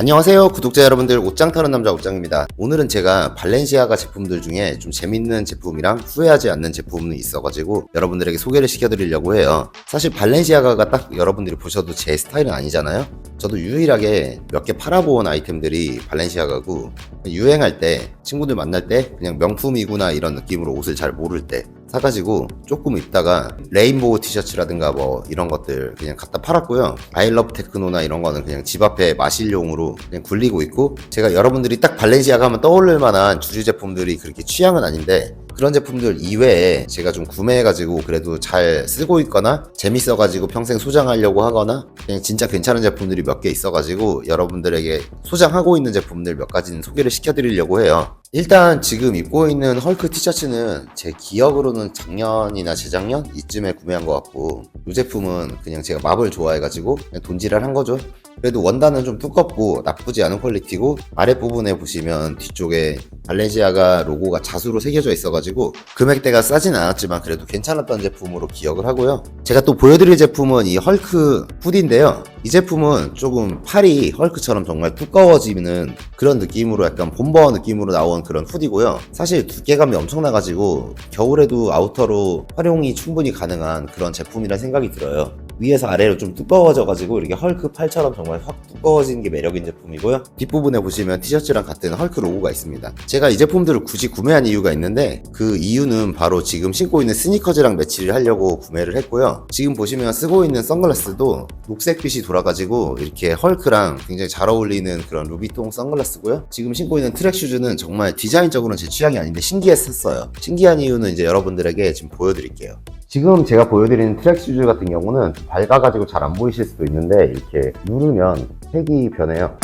안녕하세요 구독자 여러분들. 옷장 타는 남자 옷장입니다. 오늘은 제가 발렌시아가 제품들 중에 좀 재밌는 제품이랑 후회하지 않는 제품이 있어가지고 여러분들에게 소개를 시켜드리려고 해요. 사실 발렌시아가가 딱 여러분들이 보셔도 제 스타일은 아니잖아요. 저도 유일하게 몇 개 팔아본 아이템들이 발렌시아가고 유행할 때 친구들 만날 때 그냥 명품이구나 이런 느낌으로 옷을 잘 모를 때 사가지고 조금 입다가 레인보우 티셔츠라든가 뭐 이런 것들 그냥 갖다 팔았고요. 아이러브 테크노나 이런 거는 그냥 집 앞에 마실용으로 그냥 굴리고 있고 제가 여러분들이 딱 발렌시아가 하면 떠올릴 만한 주류 제품들이 그렇게 취향은 아닌데 그런 제품들 이외에 제가 좀 구매해가지고 그래도 잘 쓰고 있거나 재밌어가지고 평생 소장하려고 하거나 그냥 진짜 괜찮은 제품들이 몇 개 있어가지고 여러분들에게 소장하고 있는 제품들 몇 가지는 소개를 시켜드리려고 해요. 일단 지금 입고 있는 헐크 티셔츠는 제 기억으로는 작년이나 재작년 이쯤에 구매한 것 같고 이 제품은 그냥 제가 마블 좋아해가지고 그냥 돈질을 한 거죠. 그래도 원단은 좀 두껍고 나쁘지 않은 퀄리티고 아랫부분에 보시면 뒤쪽에 발렌시아가 로고가 자수로 새겨져 있어가지고 금액대가 싸진 않았지만 그래도 괜찮았던 제품으로 기억을 하고요. 제가 또 보여드릴 제품은 이 헐크 후디인데요. 이 제품은 조금 팔이 헐크처럼 정말 두꺼워지는 그런 느낌으로 약간 본버 느낌으로 나온 그런 후디고요. 사실 두께감이 엄청나가지고 겨울에도 아우터로 활용이 충분히 가능한 그런 제품이라 생각이 들어요. 위에서 아래로 좀 두꺼워져가지고 이렇게 헐크 팔처럼 정말 확 두꺼워지는 게 매력인 제품이고요. 뒷부분에 보시면 티셔츠랑 같은 헐크 로고가 있습니다. 제가 이 제품들을 굳이 구매한 이유가 있는데 그 이유는 바로 지금 신고 있는 스니커즈랑 매치를 하려고 구매를 했고요. 지금 보시면 쓰고 있는 선글라스도 녹색빛이 돌아가지고 이렇게 헐크랑 굉장히 잘 어울리는 그런 루비통 선글라스고요. 지금 신고 있는 트랙 슈즈는 정말 디자인적으로는 제 취향이 아닌데 신기해서 샀어요. 신기한 이유는 이제 여러분들에게 지금 보여드릴게요. 지금 제가 보여드리는 트랙 슈즈 같은 경우는 좀 밝아가지고 잘 안 보이실 수도 있는데 이렇게 누르면 색이 변해요.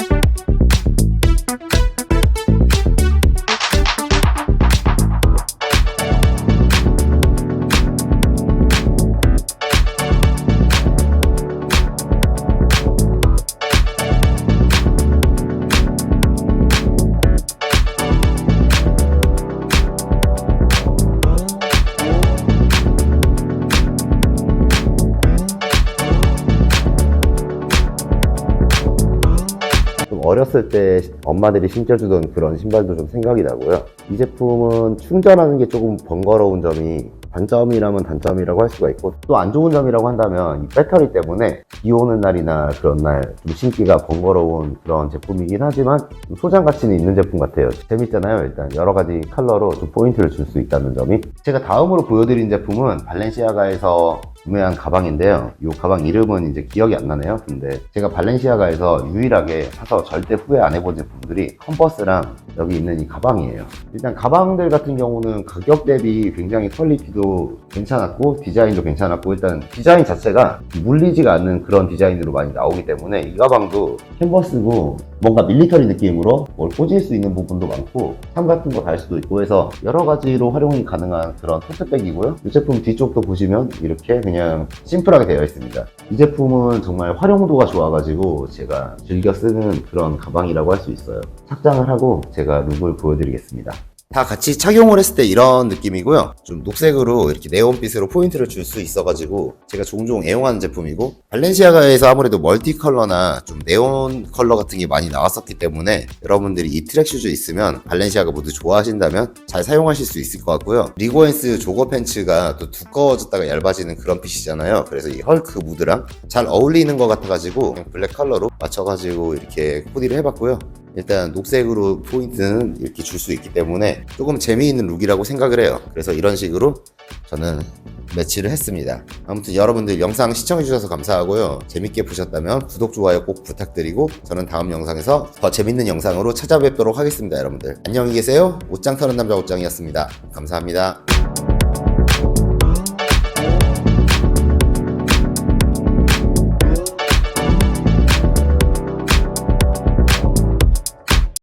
어렸을 때 엄마들이 신겨주던 그런 신발도 좀 생각이 나고요. 이 제품은 충전하는 게 조금 번거로운 점이 단점이라면 단점이라고 할 수가 있고 또 안 좋은 점이라고 한다면 이 배터리 때문에 비 오는 날이나 그런 날 좀 신기가 번거로운 그런 제품이긴 하지만 좀 소장 가치는 있는 제품 같아요. 재밌잖아요. 일단 여러 가지 컬러로 좀 포인트를 줄 수 있다는 점이 제가 다음으로 보여드린 제품은 발렌시아가에서 구매한 가방인데요. 이 가방 이름은 이제 기억이 안 나네요. 근데 제가 발렌시아가에서 유일하게 사서 절대 후회 안 해본 제품들이 컨버스랑 여기 있는 이 가방이에요. 일단 가방들 같은 경우는 가격 대비 굉장히 퀄리티도 괜찮았고 디자인도 괜찮았고 일단 디자인 자체가 물리지가 않는 그런 디자인으로 많이 나오기 때문에 이 가방도 캔버스고 뭔가 밀리터리 느낌으로 뭘 꽂을 수 있는 부분도 많고 삼 같은 거 달 수도 있고 해서 여러 가지로 활용이 가능한 그런 토트백이고요. 이 제품 뒤쪽도 보시면 이렇게 그냥 심플하게 되어 있습니다. 이 제품은 정말 활용도가 좋아가지고 제가 즐겨 쓰는 그런 가방이라고 할 수 있어요. 착장을 하고 제가 룩을 보여드리겠습니다. 다 같이 착용을 했을 때 이런 느낌이고요. 좀 녹색으로 이렇게 네온빛으로 포인트를 줄 수 있어가지고 제가 종종 애용하는 제품이고 발렌시아가에서 아무래도 멀티 컬러나 좀 네온 컬러 같은 게 많이 나왔었기 때문에 여러분들이 이 트랙 슈즈 있으면 발렌시아가 모두 좋아하신다면 잘 사용하실 수 있을 것 같고요. 리고엔스 조거 팬츠가 또 두꺼워졌다가 얇아지는 그런 핏이잖아요. 그래서 이 헐크 무드랑 잘 어울리는 것 같아가지고 블랙 컬러로 맞춰가지고 이렇게 코디를 해봤고요. 일단 녹색으로 포인트는 이렇게 줄 수 있기 때문에 조금 재미있는 룩이라고 생각을 해요. 그래서 이런 식으로 저는 매치를 했습니다. 아무튼 여러분들 영상 시청해주셔서 감사하고요. 재밌게 보셨다면 구독, 좋아요 꼭 부탁드리고 저는 다음 영상에서 더 재밌는 영상으로 찾아뵙도록 하겠습니다. 여러분들 안녕히 계세요. 옷장 터는 남자 옷장이었습니다. 감사합니다.